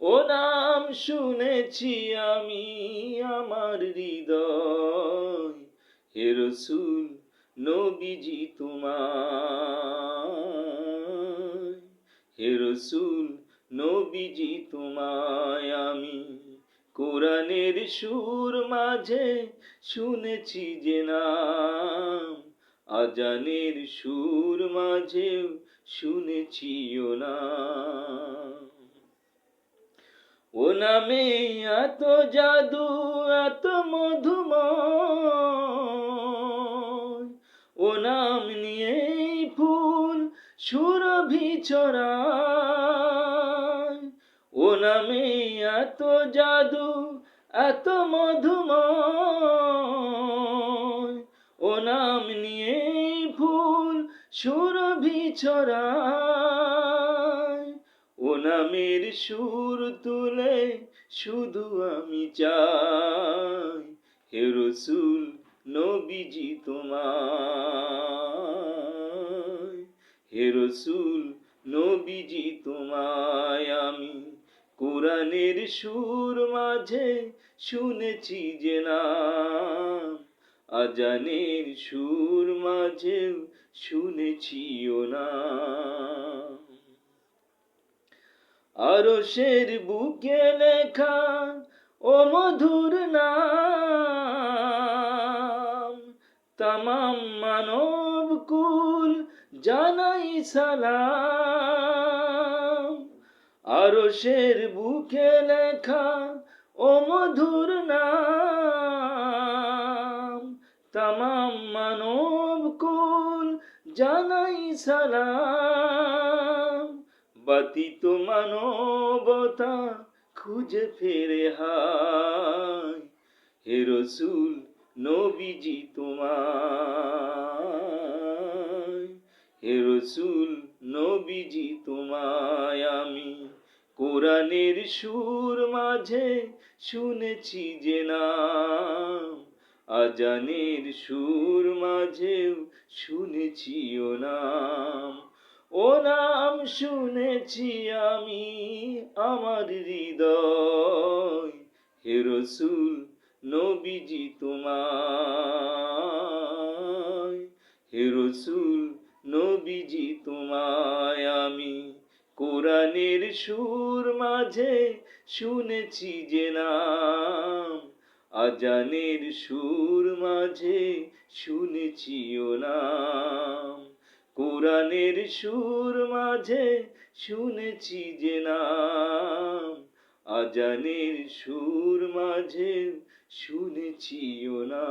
ও নাম শুনেছি আমি আমার হৃদয়। হে রসুল, নবীজি তোমায়। হে রসুল, নবীজি তোমায় আমি কোরআনের সুর মাঝে শুনেছি যে নাম। আজানের সুর মাঝেও শুনেছি ও নাম। ও নামে এত জাদু, এত মধুময়। ও নাম নিয়েই ফুল সুরভি ছড়ায়। ও নামে এত জাদু, এত মধুময়। ও নাম নিয়েই ফুল সুরভি ছড়ায়। নামের সুর তুলে শুধু আমি চাই হে রসুল, নবীজি তোমায়। হে রসুল, নবীজি তোমায় আমি কোরআনের সুর মাঝে শুনেছি যে নাম। আজানের সুর মাঝেও শুনেছি ও নাম। আরশের বুকে লেখা, ও মধুর নাম। তামাম মানব কুল জানাই সালাম। আরশের বুকে লেখা, ও মধুর নাম। তামাম মানব কুল জানাই সালাম। বাতিত মানবতা খুঁজে ফেরে হায়। হে রসুল, নবীজি তোমায়। হে রসুল, নবীজি তোমায়। আমি কোরআনের সুর মাঝে শুনেছি যে নাম। আজানের সুর মাঝেও শুনেছি ও নাম। ও নাম শুনেছি আমি আমার হৃদয়। হে রসুল, নবীজি তোমায়। হে রসুল, নবীজি তোমায় আমি কোরআনের সুর মাঝে শুনেছি যে নাম। আজানের সুর মাঝে শুনেছি ও নাম। কোরআনের সুর মাঝে শুনেছি যে নাম। আজানের সুর মাঝে শুনেছিও না